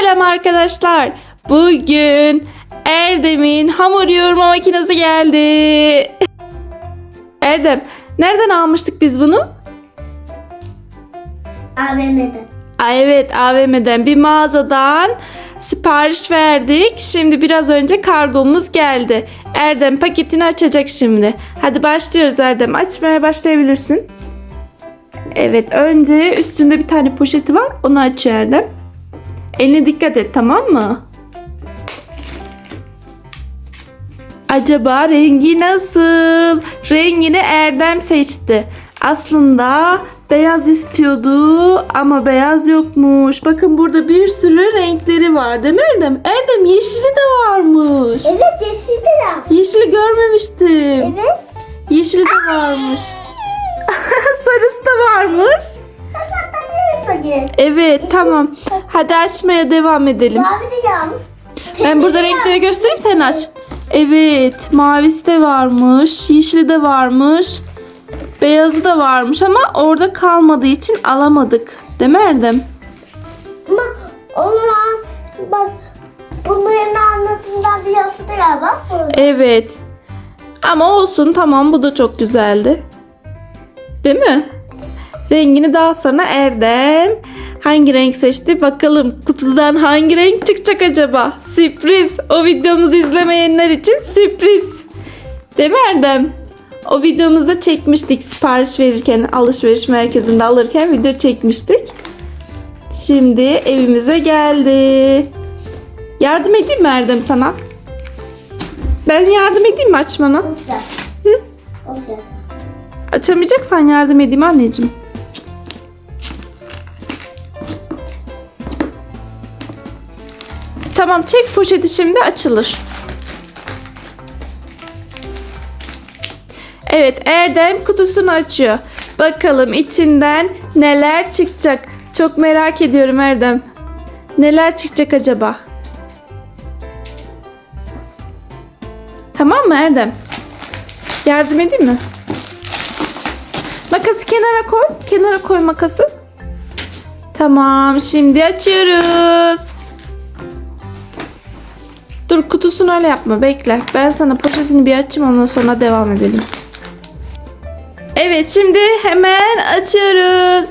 Selam arkadaşlar. Bugün Erdem'in hamur yoğurma makinesi geldi. Erdem, nereden almıştık biz bunu? AVM'de. Aa, evet, AVM'den bir mağazadan sipariş verdik. Şimdi biraz önce kargomuz geldi. Erdem paketini açacak şimdi. Hadi başlıyoruz Erdem. Açmaya başlayabilirsin. Evet, önce üstünde bir tane poşeti var. Onu açıyor Erdem. Eline dikkat et, tamam mı? Acaba rengi nasıl? Rengini Erdem seçti. Aslında beyaz istiyordu ama beyaz yokmuş. Bakın burada bir sürü renkleri var değil mi Erdem? Erdem yeşili de varmış. Evet yeşildi de. Yeşili görmemiştim. Evet. Yeşili de varmış. Sarısı da varmış. Evet tamam. Hadi açmaya devam edelim. Mavi de yalnız. Ben burada renkleri göstereyim sen aç. Evet mavisi de varmış. Yeşili de varmış. Beyazı da varmış ama orada kalmadığı için alamadık. Değil mi Erdem? Ama onun bak bunların anlatımdan bir yası da galiba. Evet. Ama olsun tamam bu da çok güzeldi. Değil mi? Rengini daha sonra Erdem hangi renk seçti bakalım kutudan hangi renk çıkacak acaba? Sürpriz. O videomuzu izlemeyenler için sürpriz. Değil mi Erdem? O videomuzda çekmiştik sipariş verirken alışveriş merkezinde alırken video çekmiştik. Şimdi evimize geldi. Yardım edeyim mi Erdem sana? Ben yardım edeyim mi açmana? Hı? Açamayacaksan yardım edeyim anneciğim. Tamam çek poşeti şimdi açılır. Evet Erdem kutusunu açıyor. Bakalım içinden neler çıkacak. Çok merak ediyorum Erdem. Neler çıkacak acaba? Tamam mı Erdem? Yardım edeyim mi? Makası kenara koy. Kenara koy makası. Tamam şimdi açıyoruz. Dur kutusunu öyle yapma bekle. Ben sana poşetini bir açayım ondan sonra devam edelim. Evet şimdi hemen açıyoruz.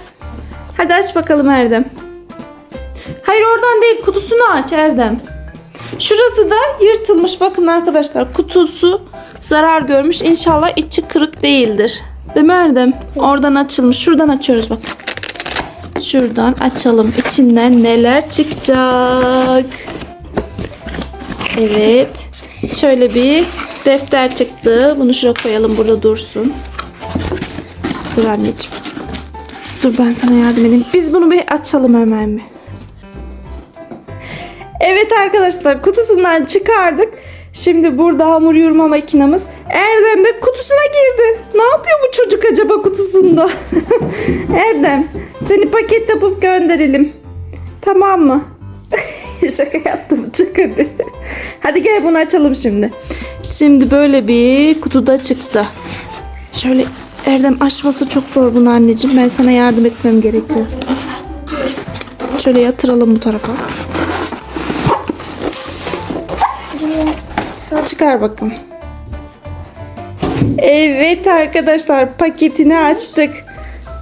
Hadi aç bakalım Erdem. Hayır oradan değil kutusunu aç Erdem. Şurası da yırtılmış. Bakın arkadaşlar kutusu zarar görmüş. İnşallah içi kırık değildir. Değil mi Erdem? Oradan açılmış. Şuradan açıyoruz bak. Şuradan açalım. İçinden neler çıkacak. Evet. Şöyle bir defter çıktı. Bunu şuraya koyalım. Burada dursun. Dur anneciğim. Dur ben sana yardım edeyim. Biz bunu bir açalım hemen bir. Evet arkadaşlar kutusundan çıkardık. Şimdi burada hamur yoğurma makinamız. Erdem de kutusuna girdi. Ne yapıyor bu çocuk acaba kutusunda? Erdem seni paket yapıp gönderelim. Tamam mı? Şaka yaptım çık hadi. Hadi gel bunu açalım şimdi. Şimdi böyle bir kutuda çıktı. Şöyle Erdem açması çok zor bunu anneciğim. Ben sana yardım etmem gerekiyor. Şöyle yatıralım bu tarafa. Çıkar bakalım. Evet arkadaşlar paketini açtık.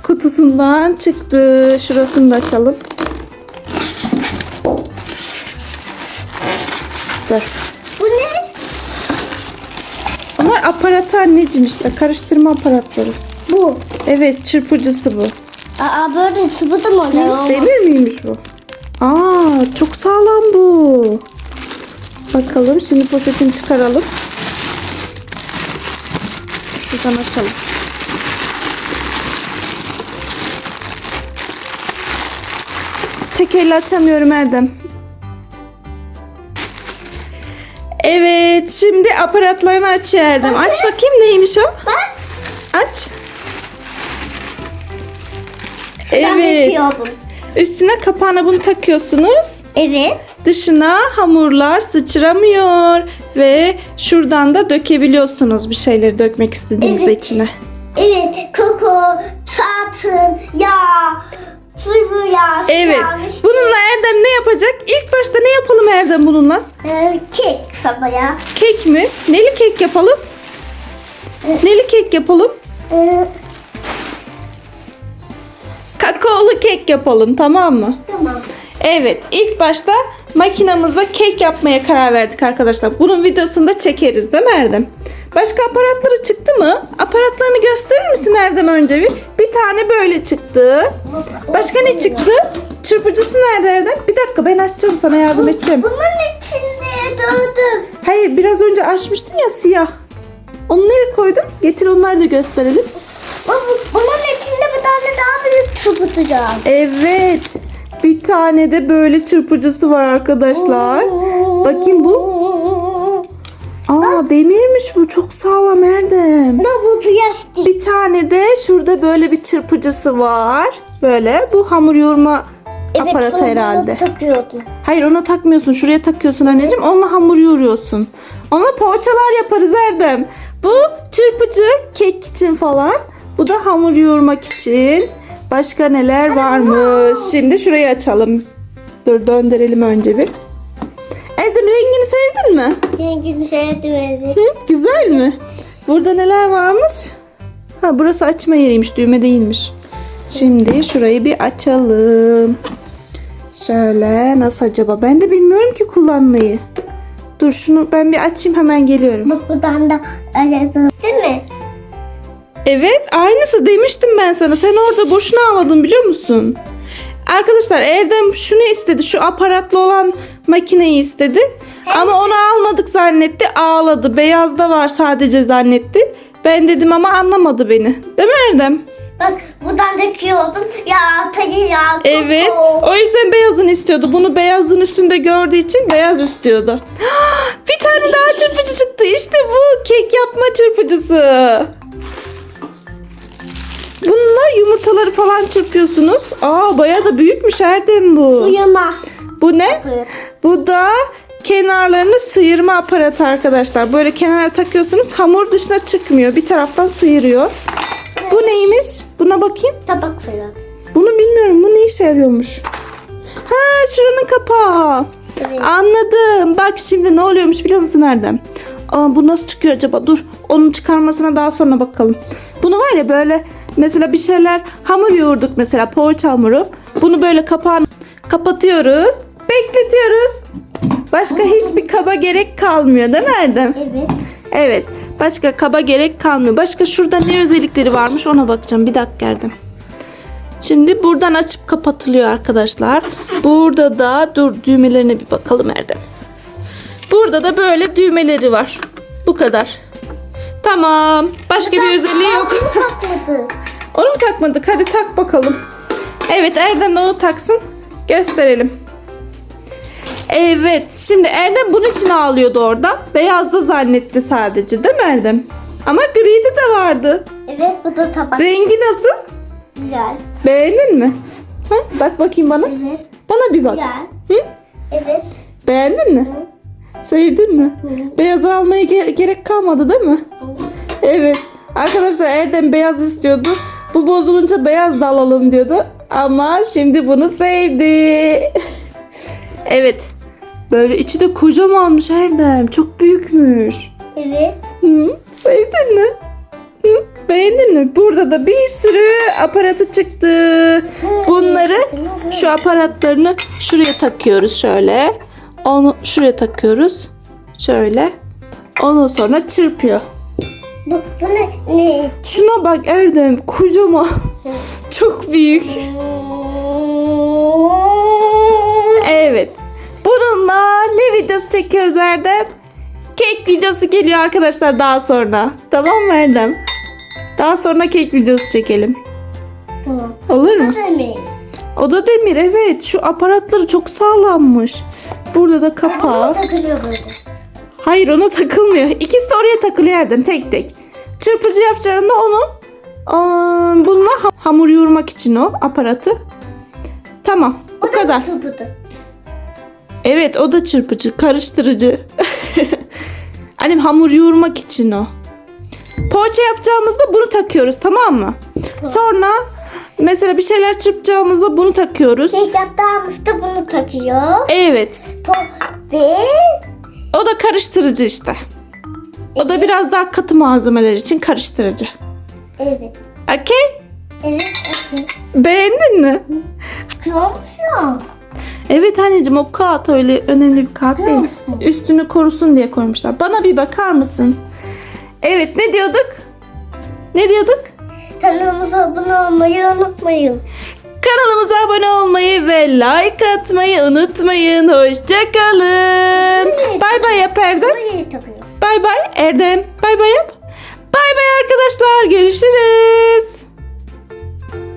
Kutusundan çıktı. Şurasını da açalım. Dur. Bu ne? Onlar aparatı anneciğim işte. Karıştırma aparatları. Bu. Evet çırpıcısı bu. Aa böyle çubuğu mu oluyor? Hiç demir miymiş bu? Aa çok sağlam bu. Bakalım şimdi poşetini çıkaralım. Şuradan açalım. Tek elle açamıyorum Erdem. Şimdi aparatlarını aç Erdem. Aç bakayım neymiş o? Bak. Aç. Evet. Üstüne kapağına bunu takıyorsunuz. Evet. Dışına hamurlar sıçramıyor ve şuradan da dökebiliyorsunuz bir şeyleri dökmek istediğinizde Evet. içine. Evet. Koko, tatın, yağ, sıvı yağ. Evet. Bununla Erdem ne yapacak? Erdem bununla? Ee, kek sabaya. Kek mi? Neli kek yapalım? Neli kek yapalım? Ee, Kakaolu kek yapalım tamam mı? tamam. Evet ilk başta makinamızla kek yapmaya karar verdik arkadaşlar. Bunun videosunu da çekeriz değil mi Erdem? Başka aparatları çıktı mı? Aparatlarını gösterir misin Erdem önce bir? Bir tane böyle çıktı. Başka ne çıktı? Çırpıcısı nerede Erdem? Bir dakika ben açacağım sana yardım edeceğim. Bunun içinde doğdum. Hayır biraz önce açmıştın ya siyah. Onu nereye koydun? Getir onları da gösterelim. Bunun içinde bir tane daha büyük çubutacağım. Evet. Bir tane de böyle çırpıcısı var arkadaşlar. Bakayım bu. Aa demirmiş bu. Çok sağlam Erdem. Bu bu plastik. Bir tane de şurada böyle bir çırpıcısı var. Böyle. Bu hamur yoğurma aparatı sonra herhalde. takıyordum. Hayır ona takmıyorsun. Şuraya takıyorsun anneciğim. Onunla hamur yoğuruyorsun. Onunla poğaçalar yaparız Erdem. Bu çırpıcı kek için falan. Bu da hamur yoğurmak için. Başka neler varmış? Şimdi şurayı açalım. Dur döndürelim önce bir. Erdem rengini sevdin mi? Rengini sevdim evet. Hı, güzel mi? Burada neler varmış? Ha burası açma yeriymiş. Düğme değilmiş. Şimdi şurayı bir açalım. Şöyle nasıl acaba? Ben de bilmiyorum ki kullanmayı. Dur şunu ben bir açayım hemen geliyorum. Bak buradan da öyle Değil mi? Evet aynısı demiştim ben sana. Sen orada boşuna ağladın biliyor musun? Arkadaşlar Erdem şunu istedi. Şu aparatlı olan makineyi istedi. Ama onu almadık zannetti. Ağladı. Beyazda var sadece zannetti. Ben dedim ama anlamadı beni. Değil mi Erdem? Bak buradan döküyordum. Ya tayı ya. Evet. O yüzden beyazını istiyordu. Bunu beyazın üstünde gördüğü için beyaz istiyordu. Bir tane daha çırpıcı çıktı. İşte bu kek yapma çırpıcısı. Bununla yumurtaları falan çırpıyorsunuz. Aa bayağı da büyükmüş Erdem bu. Uyuma. Bu ne? Bu da kenarlarını sıyırma aparatı arkadaşlar. Böyle kenara takıyorsunuz. Hamur dışına çıkmıyor. Bir taraftan sıyırıyor. Bu neymiş? Buna bakayım. Tabak fırlat. Bunu bilmiyorum. Bu ne işe yarıyormuş? Ha şuranın kapağı. Evet. Anladım. Bak şimdi ne oluyormuş biliyor musun Erdem? Aa, bu nasıl çıkıyor acaba? Dur. Onun çıkarmasına daha sonra bakalım. Bunu var ya böyle mesela bir şeyler hamur yoğurduk mesela poğaça hamuru. Bunu böyle kapağını kapatıyoruz. Bekletiyoruz. Başka hiçbir kaba gerek kalmıyor değil mi Erdem? Evet. Evet. Başka kaba gerek kalmıyor. Başka şurada ne özellikleri varmış ona bakacağım. Bir dakika Erdem. Şimdi buradan açıp kapatılıyor arkadaşlar. Burada da dur düğmelerine bir bakalım Erdem. Burada da böyle düğmeleri var. Bu kadar. Tamam. Başka bir özelliği yok. Onu mu takmadık? Hadi tak bakalım. Evet Erdem de onu taksın. Gösterelim. Evet. Şimdi Erdem bunun için ağlıyordu orada. Beyazda zannetti sadece değil mi Erdem? Ama gride de vardı. Evet bu da tabak. Rengi nasıl? Güzel. Beğendin mi? Ha? Bak bakayım bana. Evet. Bana bir bak. Güzel. Hı? Evet. Beğendin mi? Sevdin mi? Beyaz almaya ge- gerek kalmadı değil mi? Evet. Arkadaşlar Erdem beyaz istiyordu. Bu bozulunca beyaz da alalım diyordu. Ama şimdi bunu sevdi. evet. Böyle içi de kocamanmış Erdem. Çok büyükmüş. Evet. Hı, sevdin mi? Hı, beğendin mi? Burada da bir sürü aparatı çıktı. Bunları şu aparatlarını şuraya takıyoruz şöyle. Onu şuraya takıyoruz. Şöyle. Ondan sonra çırpıyor. Bu, bu ne? Ne? Şuna bak Erdem kocaman. Çok büyük. Evet. Bununla ne videosu çekiyoruz Erdem? Kek videosu geliyor arkadaşlar daha sonra. Tamam mı Erdem? Daha sonra kek videosu çekelim. Tamam. Olur mu? Ne? O da demir evet. Şu aparatları çok sağlammış. Burada da kapağı. Takılıyor böyle. Hayır ona takılmıyor. İkisi de oraya takılıyor Erdem tek tek. Çırpıcı yapacağında onu aa, bununla ha- hamur yoğurmak için o aparatı. Tamam bu O kadar. da tıpıdı. Evet o da çırpıcı, karıştırıcı. Annem hamur yoğurmak için o. Poğaça yapacağımızda bunu takıyoruz tamam mı? Sonra Mesela bir şeyler çırpacağımızda bunu takıyoruz. Şey yaptığımızda bunu takıyor. Evet. To- ve O da karıştırıcı işte. O da biraz daha katı malzemeler için karıştırıcı. evet. Okey? Evet. evet. Beğendin mi? Olmuş ya? Evet anneciğim o kağıt öyle önemli bir kağıt değil. Üstünü korusun diye koymuşlar. Bana bir bakar mısın? Evet ne diyorduk? Ne diyorduk? Kanalımıza abone olmayı unutmayın. Kanalımıza abone olmayı ve like atmayı unutmayın. Hoşçakalın. Bay bay yap Erdem. Bay bay Erdem. Bay bay yap. Bay bay arkadaşlar. Görüşürüz.